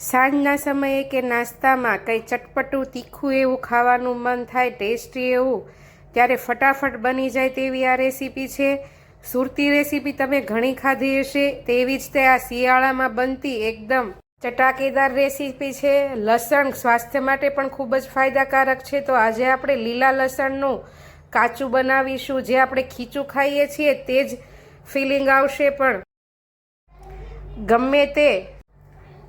સાંજના સમયે કે નાસ્તામાં કંઈ ચટપટું, તીખું એવું ખાવાનું મન થાય, ટેસ્ટી એવું, ત્યારે ફટાફટ બની જાય તેવી આ રેસીપી છે. સુરતી રેસીપી તમે ઘણી ખાધી હશે, તેવી જ તે આ શિયાળામાં બનતી એકદમ ચટાકેદાર રેસીપી છે. લસણ સ્વાસ્થ્ય માટે પણ ખૂબ જ ફાયદાકારક છે. તો આજે આપણે લીલા લસણનું કાચું બનાવીશું. જે આપણે ખીચું ખાઈએ છીએ, તે જ ફિલિંગ આવશે પણ ગમે તે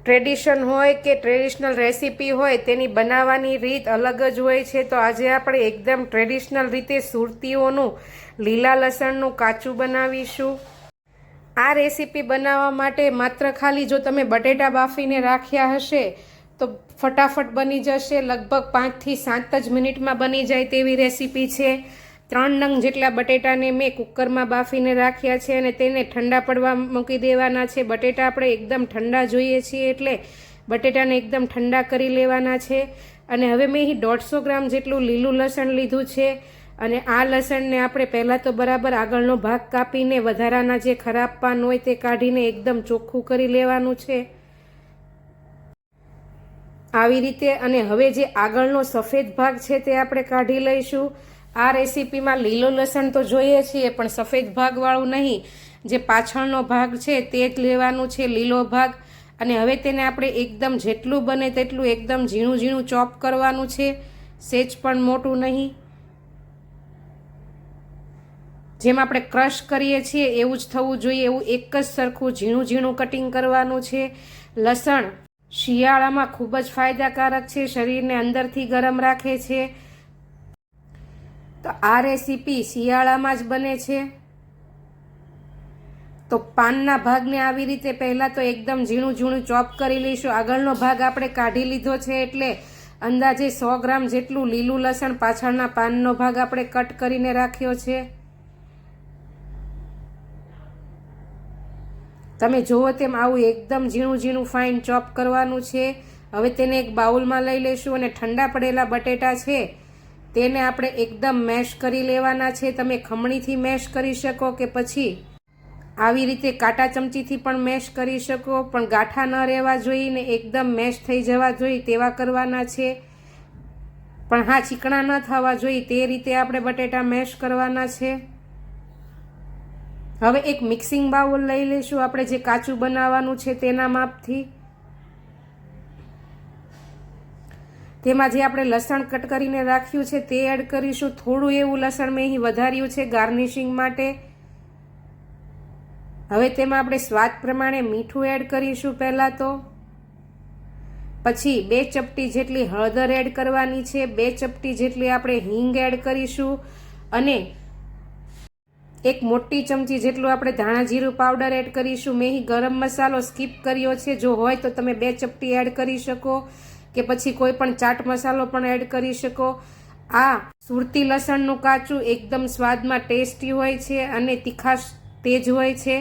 ટ્રેડિશન હોય કે ટ્રેડિશનલ રેસીપી હોય, તેની બનાવવાની રીત અલગ જ હોય છે. તો આજે આપણે એકદમ ટ્રેડિશનલ રીતે સુરતીઓનું લીલા લસણનું કાચું બનાવીશું. આ રેસીપી બનાવવા માટે માત્ર ખાલી જો તમે બટેટા બાફીને રાખ્યા હશે, તો ફટાફટ બની જશે. લગભગ પાંચથી સાત જ મિનિટમાં બની જાય તેવી રેસીપી છે. ત્રણ નંગ જેટલા બટેટાને મેં કુકરમાં બાફીને રાખ્યા છે અને તેને ઠંડા પડવા મૂકી દેવાના છે. બટેટા આપણે એકદમ ઠંડા જોઈએ છીએ એટલે બટેટાને એકદમ ઠંડા કરી લેવાના છે. અને હવે મેં અહીં દોઢસો ગ્રામ જેટલું લીલું લસણ લીધું છે. અને આ લસણને આપણે પહેલાં તો બરાબર આગળનો ભાગ કાપીને વધારાના જે ખરાબ પાન હોય તે કાઢીને એકદમ ચોખ્ખું કરી લેવાનું છે. આવી રીતે અને હવે જે આગળનો સફેદ ભાગ છે તે આપણે કાઢી લઈશું. આ રેસીપીમાં લીલો લસણ તો જોઈએ છીએ, પણ સફેદ ભાગવાળું નહીં. જે પાછળનો ભાગ છે તે જ લેવાનું છે લીલો ભાગ. અને હવે તેને આપણે એકદમ જેટલું બને તેટલું એકદમ ઝીણું ઝીણું ચોપ કરવાનું છે. સેજ પણ મોટું નહીં. જેમ આપણે ક્રશ કરીએ છીએ એવું જ થવું જોઈએ, એવું એક જ સરખું ઝીણું ઝીણું કટિંગ કરવાનું છે. લસણ શિયાળામાં ખૂબ જ ફાયદાકારક છે, શરીરને અંદરથી ગરમ રાખે છે. તો આ રેસીપી શિયાળામાં જ બને છે. તો પાનના ભાગને આવી રીતે પહેલાં તો એકદમ ઝીણું ઝીણું ચોપ કરી લઈશું. આગળનો ભાગ આપણે કાઢી લીધો છે એટલે અંદાજે સો ગ્રામ જેટલું લીલું લસણ પાછળના પાનનો ભાગ આપણે કટ કરીને રાખ્યો છે. તમે જુઓ તેમ આવું એકદમ ઝીણું ઝીણું ફાઇન ચોપ કરવાનું છે. હવે તેને એક બાઉલમાં લઈ લઈશું અને ઠંડા પડેલા બટેટા છે તેને આપણે એકદમ મેશ કરી લેવાના છે. તમે ખમણીથી મેશ કરી શકો કે પછી આવી રીતે કાંટા ચમચીથી પણ મેશ કરી શકો. પણ ગાંઠા ન રહેવા જોઈએ ને એકદમ મેશ થઈ જવા જોઈએ તેવા કરવાના છે. પણ હા, ચીકણા ન થવા જોઈએ તે રીતે આપણે બટેટા મેશ કરવાના છે. હવે એક મિક્સિંગ બાઉલ લઈ લઈશું. આપણે જે કાચું બનાવવાનું છે તેના માપથી. તેમાં જે આપણે લસણ કટ કરીને રાખ્યું છે, તે એડ કરીશું. થોડું એવું લસણ મેં અહીં વધાર્યું છે ગાર્નિશિંગ માટે. હવે તેમાં આપણે સ્વાદ પ્રમાણે મીઠું એડ કરીશું પહેલાં તો. પછી બે ચપટી જેટલી હળદર એડ કરવાની છે, બે ચપટી જેટલી આપણે હિંગ એડ કરીશું. અને એક મોટી ચમચી જેટલું આપણે ધાણા જીરું પાવડર એડ કરીશું. મેં ગરમ મસાલો સ્કીપ કર્યો છે. જો હોય તો તમે બે ચપટી એડ કરી શકો. કે પછી કોઈ પણ ચાટ મસાલો પણ એડ કરી શકો. આ સુરતી લસણનું કાચું એકદમ સ્વાદમાં ટેસ્ટી હોય છે અને તીખાશ તેજ હોય છે.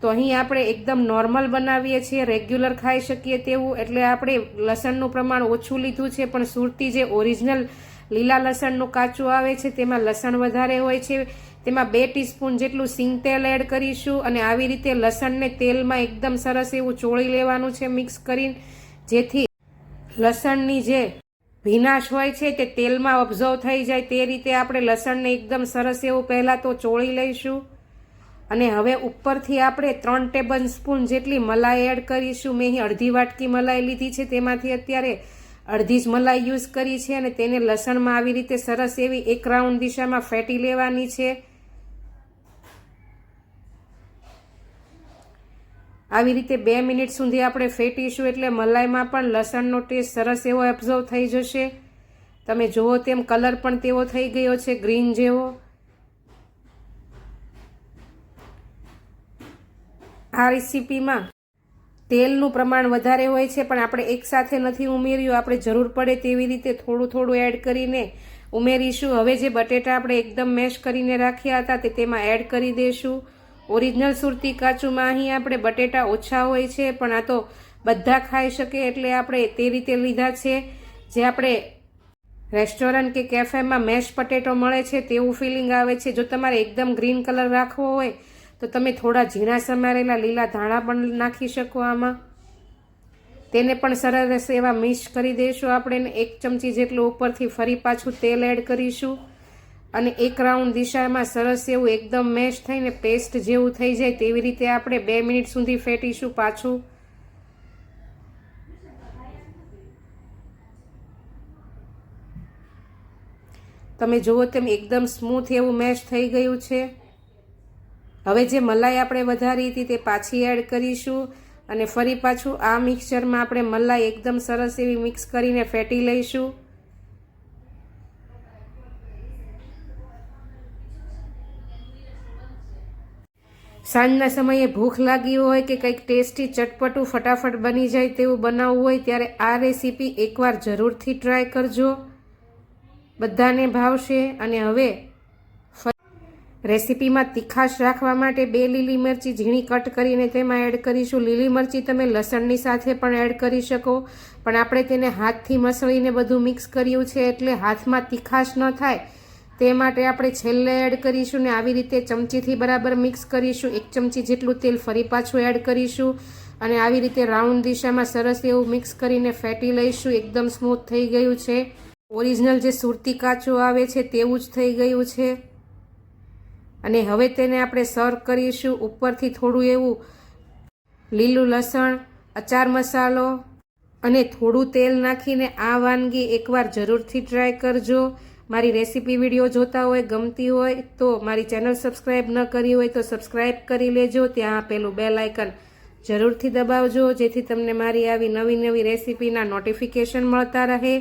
તો અહીં આપણે એકદમ નોર્મલ બનાવીએ છીએ, રેગ્યુલર ખાઈ શકીએ તેવું. એટલે આપણે લસણનું પ્રમાણ ઓછું લીધું છે, પણ સુરતી જે ઓરિજિનલ લીલા લસણનું કાચું આવે છે, તેમાં લસણ વધારે હોય છે. તેમાં બે ટીસ્પૂન જેટલું સિંગ તેલ એડ કરીશું અને આવી રીતે લસણને તેલમાં એકદમ સરસ એવું ચોળી લેવાનું છે, મિક્સ કરીને. જેથી લસણની જે ભીનાશ હોય છે તે તેલમાં ઓબ્ઝર્વ થઈ જાય તે રીતે આપણે લસણને એકદમ સરસ એવું પહેલાં તો ચોળી લઈશું. અને હવે ઉપરથી આપણે ત્રણ ટેબલ સ્પૂન જેટલી મલાઈ એડ કરીશું. મેં અહીં અડધી વાટકી મલાઈ લીધી છે, તેમાંથી અત્યારે અડધી જ મલાઈ યુઝ કરી છે અને તેને લસણમાં આવી રીતે સરસ એવી એક રાઉન્ડ દિશામાં ફેટી લેવાની છે. આવી રીતે બે મિનિટ સુધી આપણે ફેટીશું એટલે મલાઈમાં પણ લસણનો ટેસ્ટ સરસ એવો એબ્ઝર્વ થઈ જશે. તમે જુઓ તેમ કલર પણ તેવો થઈ ગયો છે, ગ્રીન જેવો. આ રેસીપીમાં તેલનું પ્રમાણ વધારે હોય છે, પણ આપણે એકસાથે નથી ઉમેર્યું. આપણે જરૂર પડે તેવી રીતે થોડું થોડું એડ કરીને ઉમેરીશું. હવે જે બટેટા આપણે એકદમ મેશ કરીને રાખ્યા હતા તે તેમાં એડ કરી દઈશું ઓરિજિનલ સુરતી કાચુંમાં અહીં આપણે બટેટા ઓછા હોય છે, પણ આ તો બધા ખાઈ શકે એટલે આપણે તે રીતે લીધા છે. જે આપણે રેસ્ટોરન્ટ કે કેફેમાં મેશ પટેટો મળે છે, તેવું ફિલિંગ આવે છે. જો તમારે એકદમ ગ્રીન કલર રાખવો હોય, તો તમે થોડા ઝીણા સમારેલા લીલા ધાણા પણ નાખી શકો આમાં. તેને પણ સરસ એવા મિક્સ કરી દઈશું આપણે એક ચમચી જેટલું ઉપરથી ફરી પાછું તેલ એડ કરીશું. અને એક રાઉન્ડ દિશામાં સરસ એવું એકદમ મેશ થઈને પેસ્ટ જેવું થઈ જાય તેવી રીતે આપણે બે મિનિટ સુધી ફેટીશું પાછું. તમે જુઓ તેમ એકદમ સ્મૂથ એવું મેશ થઈ ગયું છે. હવે જે મલાઈ આપણે વધારી હતી તે પાછી એડ કરીશું અને ફરી પાછું આ મિક્સચરમાં આપણે મલાઈ એકદમ સરસ એવી મિક્સ કરીને ફેટી લઈશું. સાંજના સમયે ભૂખ લાગી હોય કે કંઈક ટેસ્ટી, ચટપટું ફટાફટ બની જાય તેવું બનાવવું હોય ત્યારે આ રેસીપી એકવાર જરૂરથી ટ્રાય કરજો. બધાને ભાવશે અને હવે રેસીપીમાં તીખાશ રાખવા માટે બે લીલી મરચી ઝીણી કટ કરીને તેમાં એડ કરીશું. લીલી મરચી તમે લસણની સાથે પણ એડ કરી શકો, પણ આપણે તેને હાથથી મસળીને બધું મિક્સ કર્યું છે એટલે હાથમાં તીખાશ ન થાય. તે માટે આપણે છેલ્લે એડ કરીશું ને આવી રીતે ચમચીથી બરાબર મિક્સ કરીશું. એક ચમચી જેટલું તેલ ફરી પાછું એડ કરીશું અને આવી રીતે રાઉન્ડ દિશામાં સરસ એવું મિક્સ કરીને ફેટી લઈશું. એકદમ સ્મૂથ થઈ ગયું છે. ઓરિજિનલ જે સુરતી કાચું આવે છે તેવું જ થઈ ગયું છે. અને હવે તેને આપણે સર્વ કરીશું. ઉપરથી થોડું એવું લીલું લસણ, અચાર મસાલો અને થોડું તેલ નાખીને આ વાનગી એકવાર જરૂરથી ટ્રાય કરજો. મારી રેસીપી વીડિયો જોતા હોય, ગમતી હોય, તો મારી ચેનલ સબસ્ક્રાઈબ ન કરી હોય તો સબસ્ક્રાઈબ કરી લેજો. ત્યાં આપેલું બેલ આઇકન જરૂરથી દબાવજો, જેથી તમને મારી આવી નવી નવી રેસીપીના નોટિફિકેશન મળતા રહે.